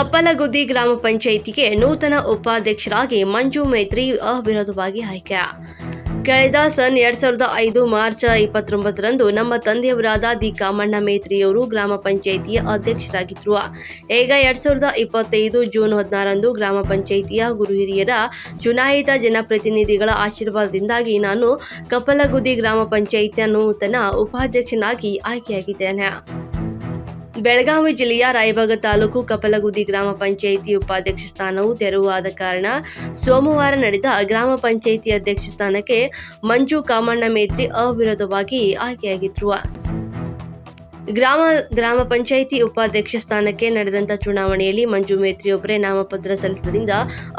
ಕಪ್ಪಲಗುದ್ದಿ ಗ್ರಾಮ ಪಂಚಾಯಿತಿಗೆ ನೂತನ ಉಪಾಧ್ಯಕ್ಷರಾಗಿ ಮಂಜು ಮೈತ್ರಿ ಅವಿರೋಧವಾಗಿ ಆಯ್ಕೆ. ಕಳೆದ ಸನ್ ಎರಡ್ ಸಾವಿರದ ಐದು ಮಾರ್ಚ್ ಇಪ್ಪತ್ತೊಂಬತ್ತರಂದು ನಮ್ಮ ತಂದೆಯವರಾದ ದಿ ಕಾಮಣ್ಣ ಮೇತ್ರಿಯವರು ಗ್ರಾಮ ಪಂಚಾಯಿತಿಯ ಅಧ್ಯಕ್ಷರಾಗಿದ್ದರು ಈಗ ಎರಡ್ ಸಾವಿರದ ಇಪ್ಪತ್ತೈದು ಜೂನ್ ಹದಿನಾರರಂದು ಗ್ರಾಮ ಪಂಚಾಯಿತಿಯ ಗುರು ಹಿರಿಯರ ಚುನಾಯಿತ ಜನಪ್ರತಿನಿಧಿಗಳ ಆಶೀರ್ವಾದದಿಂದಾಗಿ ನಾನು ಕಪ್ಪಲಗುದ್ದಿ ಗ್ರಾಮ ಪಂಚಾಯಿತಿಯ ನೂತನ ಉಪಾಧ್ಯಕ್ಷನಾಗಿ ಆಯ್ಕೆಯಾಗಿದ್ದೇನೆ. ಬೆಳಗಾವಿ ಜಿಲ್ಲೆಯ ರಾಯಬಾಗ ತಾಲೂಕು ಕಪಲಗುದಿ ಗ್ರಾಮ ಪಂಚಾಯಿತಿ ಉಪಾಧ್ಯಕ್ಷ ಸ್ಥಾನವು ತೆರವಾದ ಕಾರಣ ಸೋಮವಾರ ನಡೆದ ಗ್ರಾಮ ಪಂಚಾಯಿತಿ ಅಧ್ಯಕ್ಷ ಸ್ಥಾನಕ್ಕೆ ಮಂಜು ಕಾಮಣ್ಣ ಮೇತ್ರಿ ಅವಿರೋಧವಾಗಿ ಆಯ್ಕೆಯಾಗಿದ್ರು. ಗ್ರಾಮ ಗ್ರಾಮ ಪಂಚಾಯಿತಿ ಉಪಾಧ್ಯಕ್ಷ ಸ್ಥಾನಕ್ಕೆ ನಡೆದಂತ ಚುನಾವಣೆಯಲ್ಲಿ ಮಂಜು ಮೇತ್ರಿಯೊಬ್ಬರೇ ನಾಮಪತ್ರ ಸಲ್ಲಿಸಿದ್ದರಿಂದ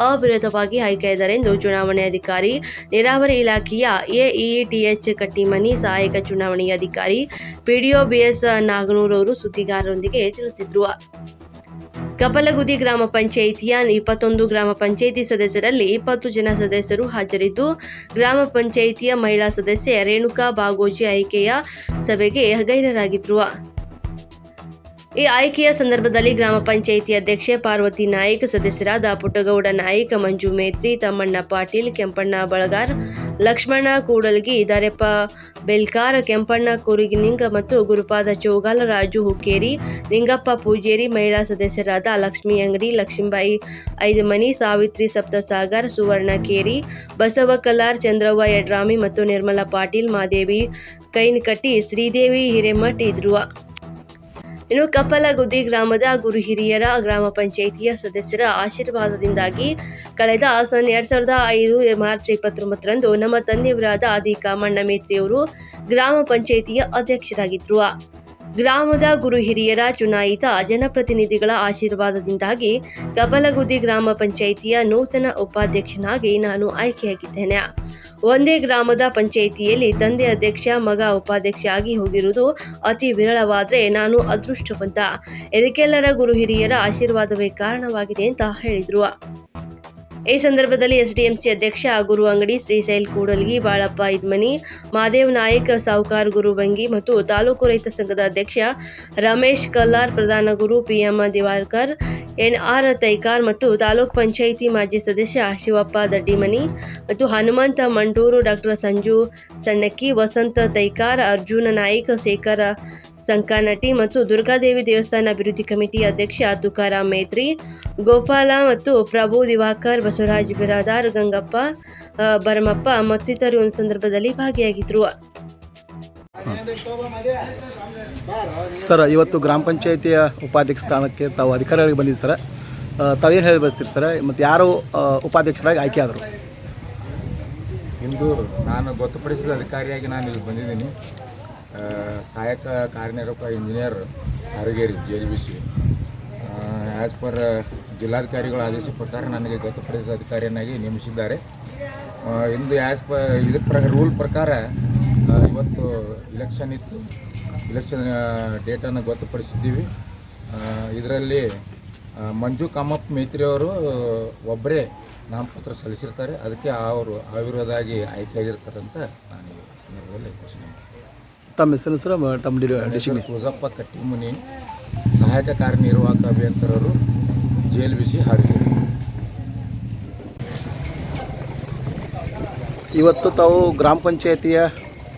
ಅವಿರೋಧವಾಗಿ ಆಯ್ಕೆಯಾದರೆಂದು ಚುನಾವಣೆ ಅಧಿಕಾರಿ, ನೀರಾವರಿ ಇಲಾಖೆಯ ಎಇಟಿಎಚ್ ಕಟ್ಟಿಮನಿ ಸಹಾಯಕ ಚುನಾವಣೆಯ ಅಧಿಕಾರಿ ಪಿಡಿಒ ಬಿಎಸ್ ನಾಗನೂರ್ ಅವರು ಸುದ್ದಿಗಾರರೊಂದಿಗೆ ತಿಳಿಸಿದ್ರು. ಕಪಲಗುದಿ ಗ್ರಾಮ ಪಂಚಾಯಿತಿಯ ಇಪ್ಪತ್ತೊಂದು ಗ್ರಾಮ ಪಂಚಾಯಿತಿ ಸದಸ್ಯರಲ್ಲಿ ಇಪ್ಪತ್ತು ಜನ ಸದಸ್ಯರು ಹಾಜರಿದ್ದು, ಗ್ರಾಮ ಪಂಚಾಯಿತಿಯ ಮಹಿಳಾ ಸದಸ್ಯೆ ರೇಣುಕಾ ಬಾಗೋಜಿ ಆಯ್ಕೆಯ ಸಭೆಗೆ ಗೈರರಾಗಿದ್ರು ಈ ಆಯ್ಕೆಯ ಸಂದರ್ಭದಲ್ಲಿ ಗ್ರಾಮ ಪಂಚಾಯಿತಿ ಅಧ್ಯಕ್ಷೆ ಪಾರ್ವತಿ ನಾಯ್ಕ್, ಸದಸ್ಯರಾದ ಪುಟ್ಟಗೌಡ ನಾಯಕ್, ಮಂಜು ಮೇತ್ರಿ, ತಮ್ಮಣ್ಣ ಪಾಟೀಲ್, ಕೆಂಪಣ್ಣ ಬಳಗಾರ್, ಲಕ್ಷ್ಮಣ ಕೂಡಲ್ಗಿ, ದಾರೆಪ್ಪ ಬೆಲ್ಕಾರ್, ಕೆಂಪಣ್ಣ ಕುರಿಗಿನಿಂಗ ಮತ್ತು ಗುರುಪಾದ ಚೌಗಾಲ, ರಾಜು ಹುಕ್ಕೇರಿ, ನಿಂಗಪ್ಪ ಪೂಜೇರಿ, ಮಹಿಳಾ ಸದಸ್ಯರಾದ ಲಕ್ಷ್ಮೀ ಅಂಗಡಿ, ಲಕ್ಷ್ಮೀಬಾಯಿ ಐದುಮನಿ, ಸಾವಿತ್ರಿ ಸಪ್ತಸಾಗರ್ ಸುವರ್ಣ ಕೇರಿ ಬಸವ ಕಲಾರ್, ಚಂದ್ರವ್ವ ಯಡ್ರಾಮಿ ಮತ್ತು ನಿರ್ಮಲಾ ಪಾಟೀಲ್, ಮಾದೇವಿ ಕೈನಕಟ್ಟಿ, ಶ್ರೀದೇವಿ ಹಿರೇಮಠ್ ಇದ್ರು ಇನ್ನು ಕಪ್ಪಲಗುದ್ದಿ ಗ್ರಾಮದ ಗುರು ಹಿರಿಯರ ಗ್ರಾಮ ಪಂಚಾಯಿತಿಯ ಸದಸ್ಯರ ಆಶೀರ್ವಾದದಿಂದಾಗಿ ಕಳೆದ ಸನ್ ಎರಡ್ ಸಾವಿರದ ಐದು ಮಾರ್ಚ್ ಇಪ್ಪತ್ತೊಂಬತ್ತರಂದು ನಮ್ಮ ತಂದೆಯವರಾದ ಆದಿ ಕಾಮಣ್ಣ ಮೇತ್ರಿಯವರು ಗ್ರಾಮ ಪಂಚಾಯಿತಿಯ ಅಧ್ಯಕ್ಷರಾಗಿದ್ದರು ಗ್ರಾಮದ ಗುರು ಹಿರಿಯರ ಚುನಾಯಿತ ಜನಪ್ರತಿನಿಧಿಗಳ ಆಶೀರ್ವಾದದಿಂದಾಗಿ ಕಪಲಗುದ್ದಿ ಗ್ರಾಮ ಪಂಚಾಯಿತಿಯ ನೂತನ ಉಪಾಧ್ಯಕ್ಷನಾಗಿ ನಾನು ಆಯ್ಕೆಯಾಗಿದ್ದೇನೆ. ಒಂದೇ ಗ್ರಾಮದ ಪಂಚಾಯಿತಿಯಲ್ಲಿ ತಂದೆ ಅಧ್ಯಕ್ಷ, ಮಗ ಉಪಾಧ್ಯಕ್ಷ ಆಗಿ ಹೋಗಿರುವುದು ಅತಿ ವಿರಳವಾದರೆ ನಾನು ಅದೃಷ್ಟವಂತ. ಇದಕ್ಕೆಲ್ಲರ ಗುರು ಹಿರಿಯರ ಆಶೀರ್ವಾದವೇ ಕಾರಣವಾಗಿದೆ ಅಂತ ಹೇಳಿದ್ರು. ಈ ಸಂದರ್ಭದಲ್ಲಿ ಎಸ್ಡಿಎಂಸಿ ಅಧ್ಯಕ್ಷ ಗುರು ಅಂಗಡಿ ಶ್ರೀಶೈಲ್ ಕೂಡಲ್ಗಿ, ಬಾಳಪ್ಪ ಇದ್ಮನಿ, ಮಾದೇವ್ ನಾಯಕ್ ಗುರು ಬಂಗಿ ಮತ್ತು ತಾಲೂಕು ರೈತ ಸಂಘದ ಅಧ್ಯಕ್ಷ ರಮೇಶ್ ಕಲ್ಲಾರ್, ಪ್ರಧಾನ ಗುರು ಪಿಎಂ ದಿವಾರ್ಕರ್ ಎನ್ಆರ್ ತೈಕಾರ್ ಮತ್ತು ತಾಲೂಕ್ ಪಂಚಾಯಿತಿ ಮಾಜಿ ಸದಸ್ಯ ಶಿವಪ್ಪ ದಡ್ಡಿಮನಿ ಮತ್ತು ಹನುಮಂತ ಮಂಡೂರು ಡಾಕ್ಟರ್ ಸಂಜು ಸಣ್ಣಕ್ಕಿ, ವಸಂತ ತೈಕಾರ್, ಅರ್ಜುನ ನಾಯ್ಕ, ಶೇಖರ್ ಸಂಕಾನಟಿ ಮತ್ತು ದುರ್ಗಾದೇವಿ ದೇವಸ್ಥಾನ ಅಭಿವೃದ್ಧಿ ಕಮಿಟಿ ಅಧ್ಯಕ್ಷ ತುಕಾರಾಮ್ ಮೇತ್ರಿ ಗೋಪಾಲ ಮತ್ತು ಪ್ರಭು ದಿವಾಕರ್ ಬಸವರಾಜ್ ಬಿರಾದಾರ್ ಗಂಗಪ್ಪ ಭರಮಪ್ಪ ಮತ್ತಿತರರು ಒಂದು ಸಂದರ್ಭದಲ್ಲಿ ಭಾಗಿಯಾಗಿದ್ದರು ಸರ್ ಇವತ್ತು ಗ್ರಾಮ ಪಂಚಾಯಿತಿಯ ಉಪಾಧ್ಯಕ್ಷ ಸ್ಥಾನಕ್ಕೆ ತಾವು ಅಧಿಕಾರಿಗಳಿಗೆ ಬಂದಿದ್ದು ಸರ್. ತಾವೇನು ಹೇಳಿ ಬರ್ತೀರಿ ಸರ್? ಮತ್ತು ಯಾರು ಉಪಾಧ್ಯಕ್ಷರಾಗಿ ಆಯ್ಕೆ ಆದರು? ಇಂದು ನಾನು ಗೊತ್ತುಪಡಿಸಿದ ಅಧಿಕಾರಿಯಾಗಿ ನಾನು ಇಲ್ಲಿ ಬಂದಿದ್ದೀನಿ. ಸಹಾಯಕ ಕಾರ್ಯನಿರ್ವಾಹಕ engineer Arageri J B C as per ಜಿಲ್ಲಾಧಿಕಾರಿಗಳ ಆದೇಶ ಪ್ರಕಾರ ನನಗೆ ಗೊತ್ತುಪಡಿಸಿದ ಅಧಿಕಾರಿಯನ್ನಾಗಿ ನೇಮಿಸಿದ್ದಾರೆ. ಇಂದು ಆ್ಯಸ್ ಪ ಇದರ ಪ್ರ ರೂಲ್ ಪ್ರಕಾರ ಇವತ್ತು ಇಲೆಕ್ಷನ್ ಇತ್ತು. ಇಲೆಕ್ಷನ್ ಡೇಟನ್ನು ಗೊತ್ತುಪಡಿಸಿದ್ದೀವಿ. ಇದರಲ್ಲಿ ಮಂಜು ಕಾಮಪ್ಪ ಮೇತ್ರಿ ಅವರು ಒಬ್ಬರೇ ನಾಮಪತ್ರ ಸಲ್ಲಿಸಿರ್ತಾರೆ. ಅದಕ್ಕೆ ಅವರು ಅವಿರೋಧಾಗಿ ಆಯ್ಕೆಯಾಗಿರ್ತಾರಂತ ನಾನು ಈ ಸಂದರ್ಭದಲ್ಲಿ ಘೋಷಣೆ ಮಾಡ್ತೀನಿ. ತಮ್ಮ ಹೆಸರು ಸರ್ ತಮ್ಮ ಡಿ ಡಿಸ್ಟ್ರಿಕ್ಟ್ ಕೂಸಪ್ಪ ಕಟ್ಟಿಮುನಿ ಸಹಾಯಕ ಕಾರ್ಯನಿರ್ವಾಹಕ ಅಭಿಯಂತರರು ಜೈಲು ಬಿಸಿ ಸಿ ಇವತ್ತು ತಾವು ಗ್ರಾಮ ಪಂಚಾಯಿತಿಯ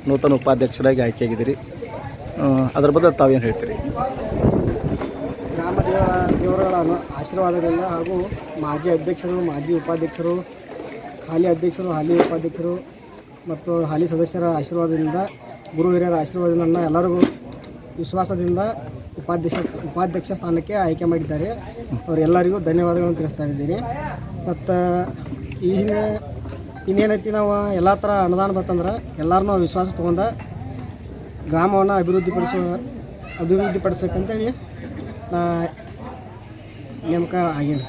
ನೂತನ ಉಪಾಧ್ಯಕ್ಷರಾಗಿ ಆಯ್ಕೆಯಾಗಿದ್ದೀರಿ. ಅದರ ಬಗ್ಗೆ ತಾವೇನು ಹೇಳ್ತೀರಿ? ಗ್ರಾಮ ದೇವ ದೇವರುಗಳ ಅನು ಆಶೀರ್ವಾದದಿಂದ ಹಾಗೂ ಮಾಜಿ ಅಧ್ಯಕ್ಷರು ಮಾಜಿ ಉಪಾಧ್ಯಕ್ಷರು ಹಾಲಿ ಅಧ್ಯಕ್ಷರು ಹಾಲಿ ಉಪಾಧ್ಯಕ್ಷರು ಮತ್ತು ಹಾಲಿ ಸದಸ್ಯರ ಆಶೀರ್ವಾದದಿಂದ ಗುರು ಹಿರಿಯರ ಆಶೀರ್ವಾದದಿಂದ ಎಲ್ಲರಿಗೂ ವಿಶ್ವಾಸದಿಂದ ಉಪಾಧ್ಯಕ್ಷ ಉಪಾಧ್ಯಕ್ಷ ಸ್ಥಾನಕ್ಕೆ ಆಯ್ಕೆ ಮಾಡಿದ್ದಾರೆ. ಅವರೆಲ್ಲರಿಗೂ ಧನ್ಯವಾದಗಳನ್ನು ತಿಳಿಸ್ತಾ ಇದ್ದೀನಿ. ಮತ್ತು ಈ ಹಿಂದೆ ಇನ್ನೇನೈತಿ ನಾವು ಎಲ್ಲ ಥರ ಅನುದಾನ ಬರ್ತಂದ್ರೆ ಎಲ್ಲರೂ ವಿಶ್ವಾಸ ತೊಗೊಂಡ ಗ್ರಾಮವನ್ನು ಅಭಿವೃದ್ಧಿಪಡಿಸುವ ಅಭಿವೃದ್ಧಿಪಡಿಸ್ಬೇಕಂತೇಳಿ ನಾ ನೇಮಕ ಆಗಿಲ್ಲ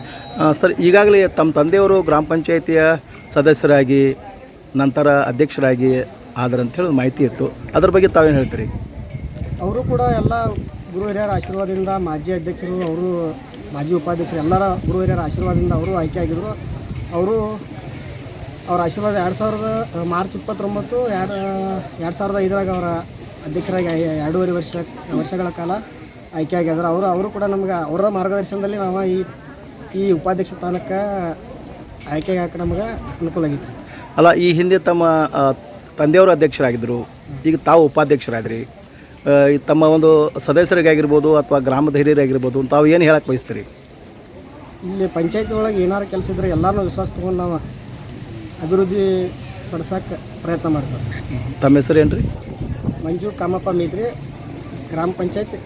ಸರ್, ಈಗಾಗಲೇ ತಮ್ಮ ತಂದೆಯವರು ಗ್ರಾಮ ಪಂಚಾಯಿತಿಯ ಸದಸ್ಯರಾಗಿ, ನಂತರ ಅಧ್ಯಕ್ಷರಾಗಿ ಆದರಂತ ಹೇಳಿ ಮಾಹಿತಿ ಇತ್ತು. ಅದ್ರ ಬಗ್ಗೆ ತಾವೇನು ಹೇಳ್ತೀರಿ? ಅವರು ಕೂಡ ಎಲ್ಲ ಗುರು ಹಿರಿಯರ ಆಶೀರ್ವಾದದಿಂದ ಮಾಜಿ ಅಧ್ಯಕ್ಷರು ಅವರು ಮಾಜಿ ಉಪಾಧ್ಯಕ್ಷರು ಎಲ್ಲರ ಗುರು ಹಿರಿಯರ ಆಶೀರ್ವಾದದಿಂದ ಅವರು ಆಯ್ಕೆ ಆಗಿದ್ದರು ಅವರು ಅವರ ಆಶೀರ್ವಾದ ಎರಡು ಸಾವಿರದ ಮಾರ್ಚ್ ಇಪ್ಪತ್ತೊಂಬತ್ತು ಎರಡು ಎರಡು ಸಾವಿರದ ಐದರಾಗ ಅವರ ಅಧ್ಯಕ್ಷರಾಗಿ ಎರಡೂವರೆ ವರ್ಷ ವರ್ಷಗಳ ಕಾಲ ಆಯ್ಕೆ ಆಗ್ಯಾದ್ರು ಅವರು ಅವರು ಕೂಡ ನಮ್ಗೆ ಅವರ ಮಾರ್ಗದರ್ಶನದಲ್ಲಿ ನಾವು ಈ ಈ ಉಪಾಧ್ಯಕ್ಷ ಸ್ಥಾನಕ್ಕೆ ಆಯ್ಕೆ ಆಗಕ್ಕೆ ನಮ್ಗೆ ಅನುಕೂಲ ಆಗಿತ್ತು. ಅಲ್ಲ ಈ ಹಿಂದೆ ತಮ್ಮ ತಂದೆಯವರು ಅಧ್ಯಕ್ಷರಾಗಿದ್ದರು. ಈಗ ತಾವು ಉಪಾಧ್ಯಕ್ಷರಾದ್ರಿ. ತಮ್ಮ ಒಂದು ಸದಸ್ಯರಿಗಾಗಿರ್ಬೋದು ಅಥವಾ ಗ್ರಾಮದ ಹಿರಿಯರಾಗಿರ್ಬೋದು ತಾವು ಏನು ಹೇಳಕ್ಕೆ ಬಯಸ್ತೀರಿ? ಇಲ್ಲಿ ಪಂಚಾಯತಿ ಒಳಗೆ ಏನಾರು ಕೆಲಸ ಇದ್ರೆ ಎಲ್ಲರೂ ವಿಶ್ವಾಸ ತೊಗೊಂಡು ನಾವು ಅಭಿವೃದ್ಧಿ ಪಡಿಸೋಕೆ ಪ್ರಯತ್ನ ಮಾಡ್ತಾರೆ ತಮ್ಮ ಹೆಸರು ಏನು ರೀ ಮಂಜು ಕಾಮಪ್ಪ ಮೇದ್ರಿ ಗ್ರಾಮ ಪಂಚಾಯತ್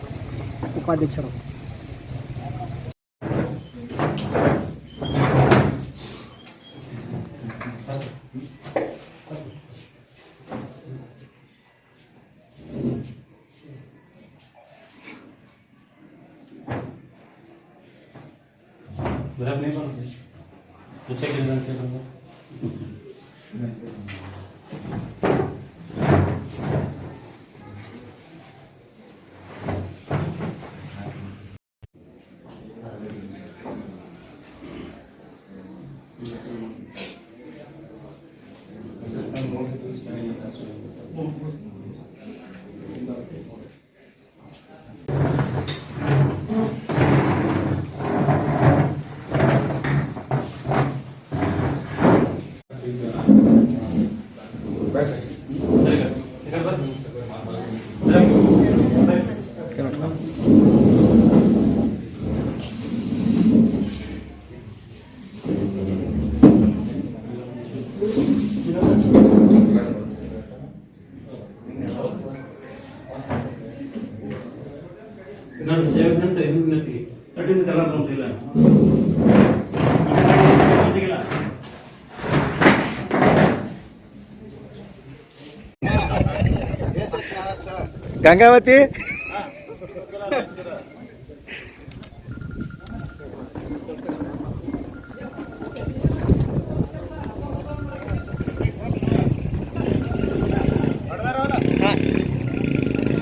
ಉಪಾಧ್ಯಕ್ಷರು. बराबर नहीं बोल पूछे कि ನಮ್ಮ ಜೀವಂತ ಇನ್ನು ಇತಿ ಕಟಿಂತರಂತ ಇಲ್ಲ. ಗಂಗಾವತಿ?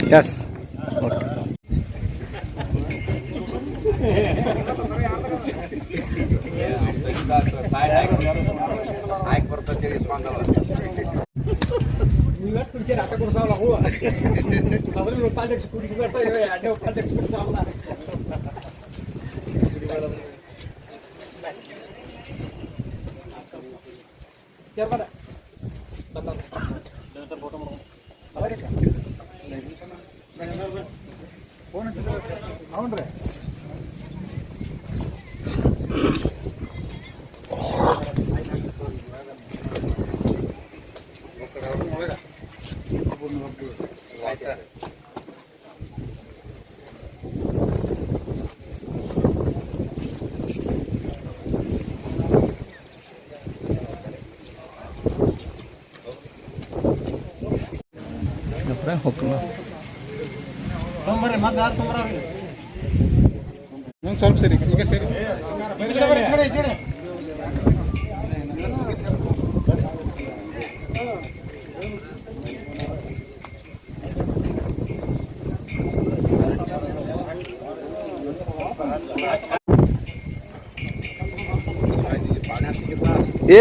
Yes. Siapa ada? ಇನ್ನತಿ ಕಠಿಣ ಕಲ ಬಂತಿಲ್ಲ ಗಂಗಾವತಿ ಎಸ್ ಹೋಗ್ತೀನಿ ಸ್ವಲ್ಪ ಸರಿ ಈಗ ಸರಿ. ಏ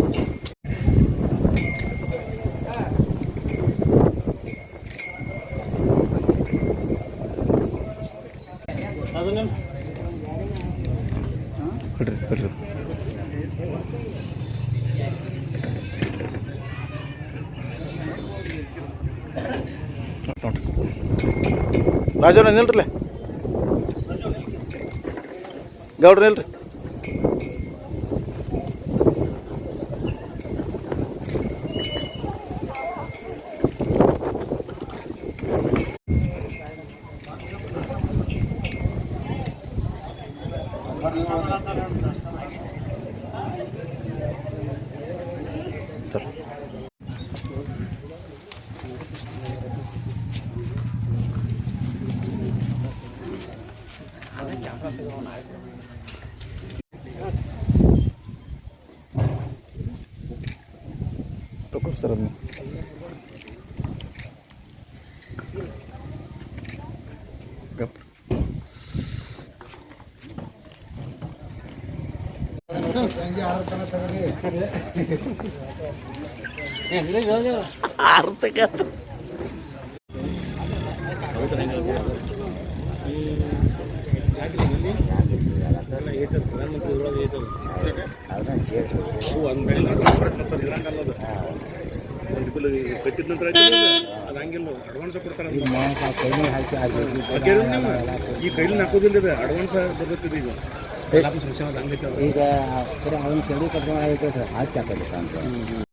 ನೋಡ್ರಿ ರಾಜಣ್ಣ ನಿಲ್ರಲ್ಲೇ ಗೌಡ್ರ ಇಲ್ರಿ ಕಟ್ಟಿದ ನಂತರ ಅದು ಅಡ್ವಾನ್ಸ್ ಕೊಡ್ತಾರೆ ಈ ಕೈಲಿ ಹಾಕೋದಿಲ್ಲ ಅಡ್ವಾನ್ಸ್ ಬರ್ತೈತಿ ಈಗ ಈಗ ಸರ್ ಕೇಳಿ ಕರ್ಕೊಂಡು ಆಯ್ತು ಹಾಕಿ ಹಾಕೋದು